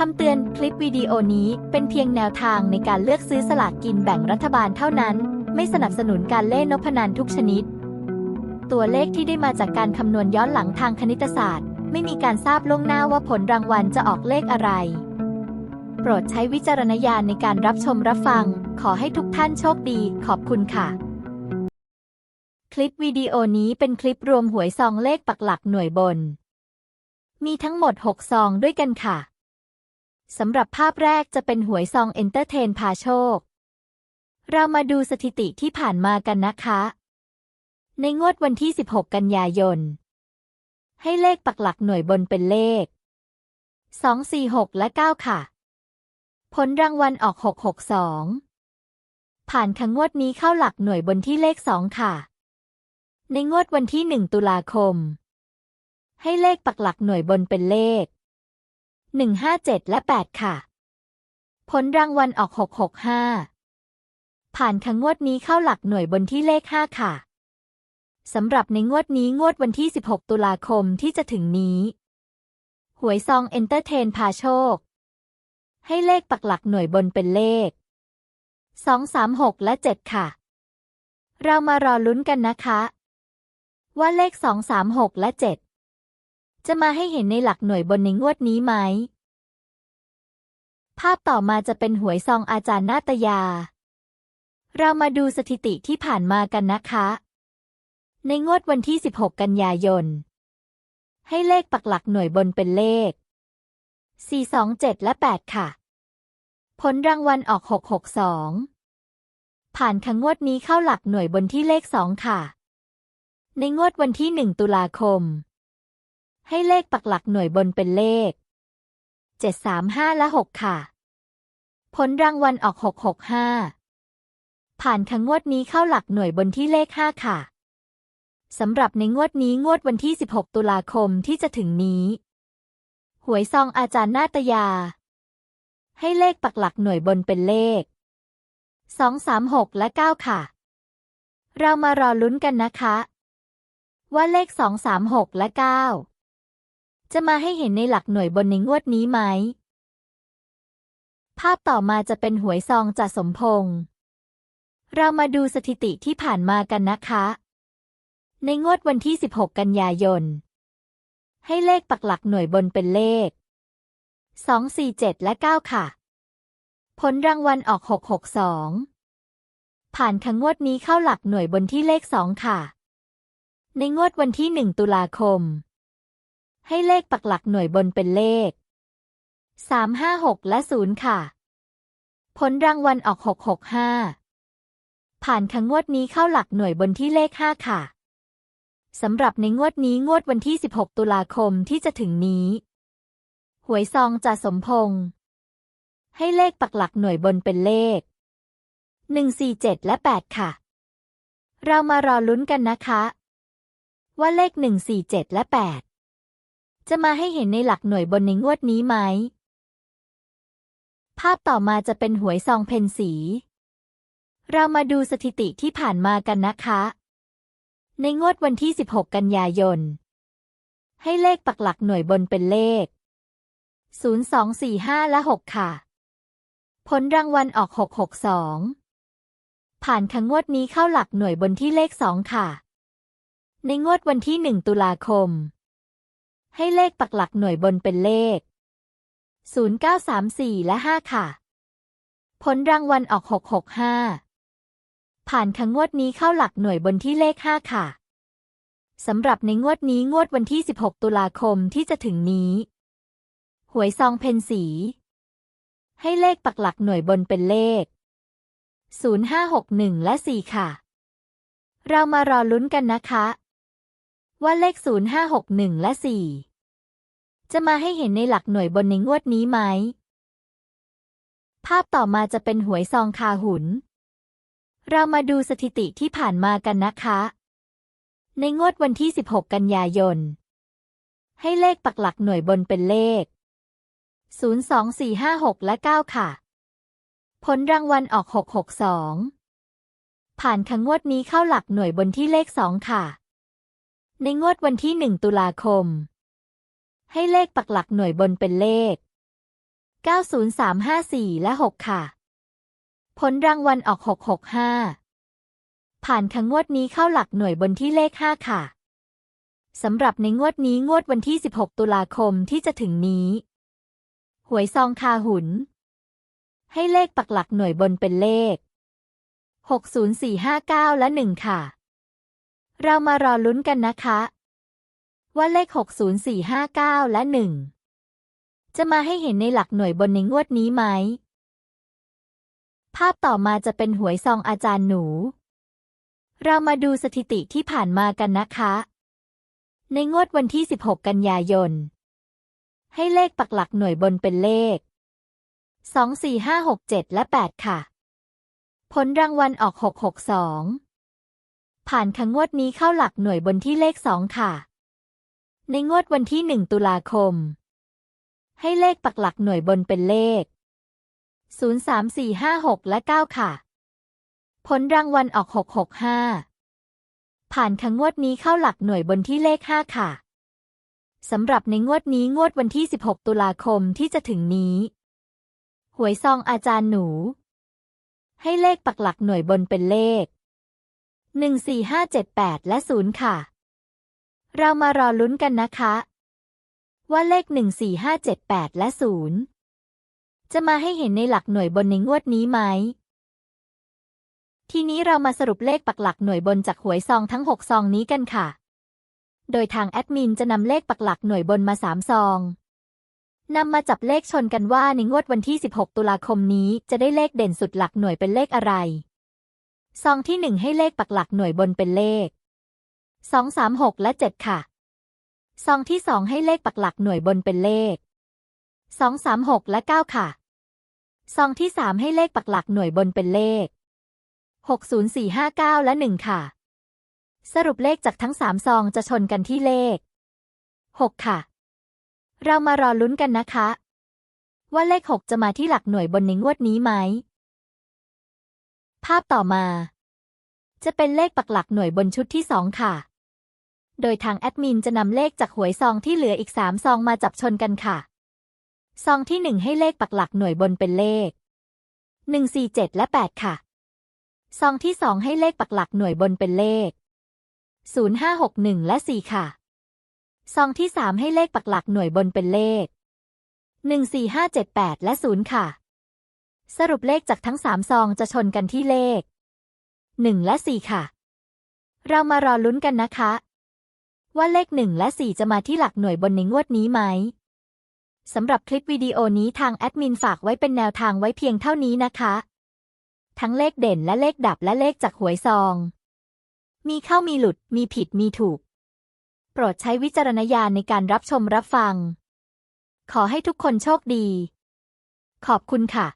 คำเตือนคลิปวิดีโอนี้เป็นเพียงแนวทางในการเลือกซื้อสลากกินแบ่งรัฐบาลเท่านั้น ไม่สนับสนุนการเล่นนพนันทุกชนิด ตัวเลขที่ได้มาจากการคำนวณย้อนหลังทางคณิตศาสตร์ ไม่มีการทราบล่วงหน้าว่าผลรางวัลจะออกเลขอะไร โปรดใช้วิจารณญาณในการรับชมรับฟัง ขอให้ทุกท่านโชคดี ขอบคุณค่ะ คลิปวิดีโอนี้เป็นคลิปรวมหวยซองเลขปักหลักหน่วยบน มีทั้งหมด 6 ซองด้วยกันค่ะ สำหรับภาพแรกจะเป็นหวยซองเอนเตอร์เทนพาโชค เรามาดูสถิติที่ผ่านมากันนะคะ ในงวดวันที่ 16 กันยายน ให้เลขปักหลักหน่วยบนเป็นเลข 2 4 6 และ 9 ค่ะ ผลรางวัลออก 662 ผ่านค่ะงวดนี้เข้าหลักหน่วยบนที่เลข 2 ค่ะ ในงวดวันที่ 1 ตุลาคม ให้เลขปักหลักหน่วยบนเป็นเลข 157 และ 8 ค่ะ ผลรางวัลออก 665 ผ่านค่ะงวดนี้เข้าหลักหน่วยบนที่เลข 5 ค่ะ สำหรับในงวดนี้งวดวันที่ 16 ตุลาคมที่จะถึงนี้ หวยซองเอนเตอร์เทนพาโชค ให้เลขปักหลักหน่วยบนเป็นเลข 2 3 6 และ 7 ค่ะ เรามารอลุ้นกันนะคะ ว่าเลข 2 3 6 และ 7จะมาให้เห็นในหลักหน่วยบนในงวดนี้ไหม ภาพต่อมาจะเป็นหวยซองอาจารย์นาตยา เรามาดูสถิติที่ผ่านมากันนะคะ ในงวดวันที่ 16 กันยายน ให้เลขปักหลักหน่วยบนเป็นเลข 427 และ 8 ค่ะ ผลรางวัลออก 662 ผ่านค่ะงวดนี้เข้าหลักหน่วยบนที่เลข 2 ค่ะ ในงวดวันที่ 1 ตุลาคม ให้เลขปักหลักหน่วยบนเป็นเลข 735 และ 6 ค่ะ ผลรางวัลออก 665 ผ่านค่ะงวดนี้เข้าหลักหน่วยบนที่เลข 5 ค่ะ สำหรับในงวดนี้งวดวันที่ 16 ตุลาคมที่จะถึงนี้ หวยซองอาจารย์นาตยา ให้เลขปักหลักหน่วยบนเป็นเลข 2 3 6 และ 9 ค่ะ เรามารอลุ้นกันนะคะ ว่าเลข 2 3 6 และ 9 จะมาให้เห็นในหลักหน่วยบนในงวดนี้ไหม ภาพต่อมาจะเป็นหวยซองจ่าสมพงษ์เรามาดูสถิติที่ผ่านมากันนะคะ ในงวดวันที่ 16 กันยายน ให้เลขปักหลักหน่วยบนเป็นเลข 2 4 7 และ 9 ค่ะ ผลรางวัลออก 662 ผ่านค่ะงวดนี้เข้าหลักหน่วยบนที่เลข 2 ค่ะ ในงวดวันที่ 1 ตุลาคม ให้เลขปักหลักหน่วยบนเป็นเลข 3 5 6 และ 0 ค่ะ ผลรางวัลออก 665 ผ่านค่ะงวดนี้เข้าหลักหน่วยบนที่เลข 5 ค่ะ สำหรับในงวดนี้งวดวันที่ 16 ตุลาคมที่จะถึงนี้ หวยซองจ่าสมพงษ์ให้เลขปักหลักหน่วยบนเป็นเลข 147 และ 8 ค่ะ เรามารอลุ้นกันนะคะ ว่าเลข 147 และ 8 จะมาให้เห็นในหลักหน่วยบนในงวดนี้ไหม ภาพต่อมาจะเป็นหวยซองเพนสี เรามาดูสถิติที่ผ่านมากันนะคะ ในงวดวันที่ 16 กันยายน ให้เลขปักหลักหน่วยบนเป็นเลข 0245 และ 6 ค่ะ ผลรางวัลออก 662 ผ่านค่ะงวดนี้เข้าหลักหน่วยบนที่เลข 2 ค่ะ ในงวดวันที่ 1 ตุลาคม ให้เลขปักหลักหน่วยบนเป็นเลข 0934 และ 5 ค่ะ ผลรางวัลออก 665 ผ่านค่ะงวดนี้เข้าหลักหน่วยบนที่เลข 5 ค่ะ สำหรับในงวดนี้งวดวันที่ 16 ตุลาคมที่จะถึงนี้ หวยซองเพนสี ให้เลขปักหลักหน่วยบนเป็นเลข 0561 และ 4 ค่ะ เรามารอลุ้นกันนะคะ ว่าเลข 0561 และ 4 จะมาให้เห็นในหลักหน่วยบนในงวดนี้ไหม ภาพต่อมาจะเป็นหวยซองคาหุน เรามาดูสถิติที่ผ่านมากันนะคะ ในงวดวันที่ 16 กันยายน ให้เลขปักหลักหน่วยบนเป็นเลข 02456 และ 9 ค่ะ ผลรางวัลออก 662 ผ่านค่ะงวดนี้เข้าหลักหน่วยบนที่เลข 2 ค่ะ ในงวดวันที่ 1 ตุลาคม ให้เลขปักหลักหน่วยบนเป็นเลข 90354 และ 6 ค่ะ ผลรางวัลออก 665 ผ่านค่ะงวดนี้เข้าหลักหน่วยบนที่เลข 5 ค่ะ สำหรับในงวดนี้งวดวันที่ 16 ตุลาคมที่จะถึงนี้ หวยซองคาหุน ให้เลขปักหลักหน่วยบนเป็นเลข 60459 และ 1 ค่ะ เรามารอลุ้นกันนะคะ ว่าเลข 60459 และ 1 จะมาให้เห็นในหลักหน่วยบนในงวดนี้ไหม ภาพต่อมาจะเป็นหวยซองอาจารย์หนู เรามาดูสถิติที่ผ่านมากันนะคะ ในงวดวันที่ 16 กันยายน ให้เลขปักหลักหน่วยบนเป็นเลข 2 4 5 6 7 และ 8 ค่ะ ผลรางวัลออก 662 ผ่านค่ะงวดนี้เข้าหลักหน่วยบนที่เลข2ค่ะ ในงวดวันที่1ตุลาคม ให้เลขปักหลักหน่วยบนเป็นเลข 0 3 4 5 6 และ 9 ค่ะ ผลรางวัลออก 665 ผ่านค่ะงวดนี้เข้าหลักหน่วยบนที่เลข 5 ค่ะสำหรับในงวดนี้งวดวันที่ 16 ตุลาคมที่จะถึงนี้ หวยซองอาจารย์หนู ให้เลขปักหลักหน่วยบนเป็นเลข 14578 และ 0 ค่ะ เรามารอลุ้นกันนะคะ ว่าเลข 14578 และ 0 จะมาให้เห็นในหลักหน่วยบนในงวดนี้ไหม ทีนี้เรามาสรุปเลขปักหลักหน่วยบนจากหวยซองทั้ง 6 ซองนี้กันค่ะ โดยทางแอดมินจะนำเลขปักหลักหน่วยบนมา 3 ซองนำมาจับเลขชนกันว่าในงวดวันที่ 16 ตุลาคมนี้จะได้เลขเด่นสุดหลักหน่วยเป็นเลขอะไร ซองที่1ให้เลขปักหลักหน่วยบนเป็นเลข2 3 6และ7ค่ะ ซองที่2ให้เลขปักหลักหน่วยบนเป็นเลข2 3 6และ9ค่ะ ซองที่3ให้เลขปักหลักหน่วยบนเป็นเลข60459และ1ค่ะ สรุปเลขจากทั้ง3ซองจะชนกันที่เลข6ค่ะ เรามารอลุ้นกันนะคะ ว่าเลข6จะมาที่หลักหน่วยบนในงวดนี้ไหม ภาพต่อมา จะเป็นเลขปักหลักหน่วยบนชุดที่ 2 ค่ะ โดยทางแอดมินจะนำเลขจากหวยซองที่เหลืออีก 3 ซองมาจับชนกันค่ะ ซองที่ 1 ให้เลขปักหลักหน่วยบนเป็นเลข 147 และ 8 ค่ะ ซองที่ 2 ให้เลขปักหลักหน่วยบนเป็นเลข 0561 และ 4 ค่ะ ซองที่ 3 ให้เลขปักหลักหน่วยบนเป็นเลข 14578 และ 0 ค่ะ สรุปเลขจากทั้ง3ซองจะชนกันที่เลข1และ4ค่ะ เรามารอลุ้นกันนะคะ ว่าเลข1และ4จะมาที่หลักหน่วยบนในงวดนี้ไหมสำหรับคลิปวิดีโอนี้ทางแอดมินฝากไว้เป็นแนวทางไว้เพียงเท่านี้นะคะ ทั้งเลขเด่นและเลขดับและเลขจากหวยซอง มีเข้ามีหลุด มีผิดมีถูก โปรดใช้วิจารณญาณในการรับชมรับฟัง ขอให้ทุกคนโชคดี ขอบคุณค่ะ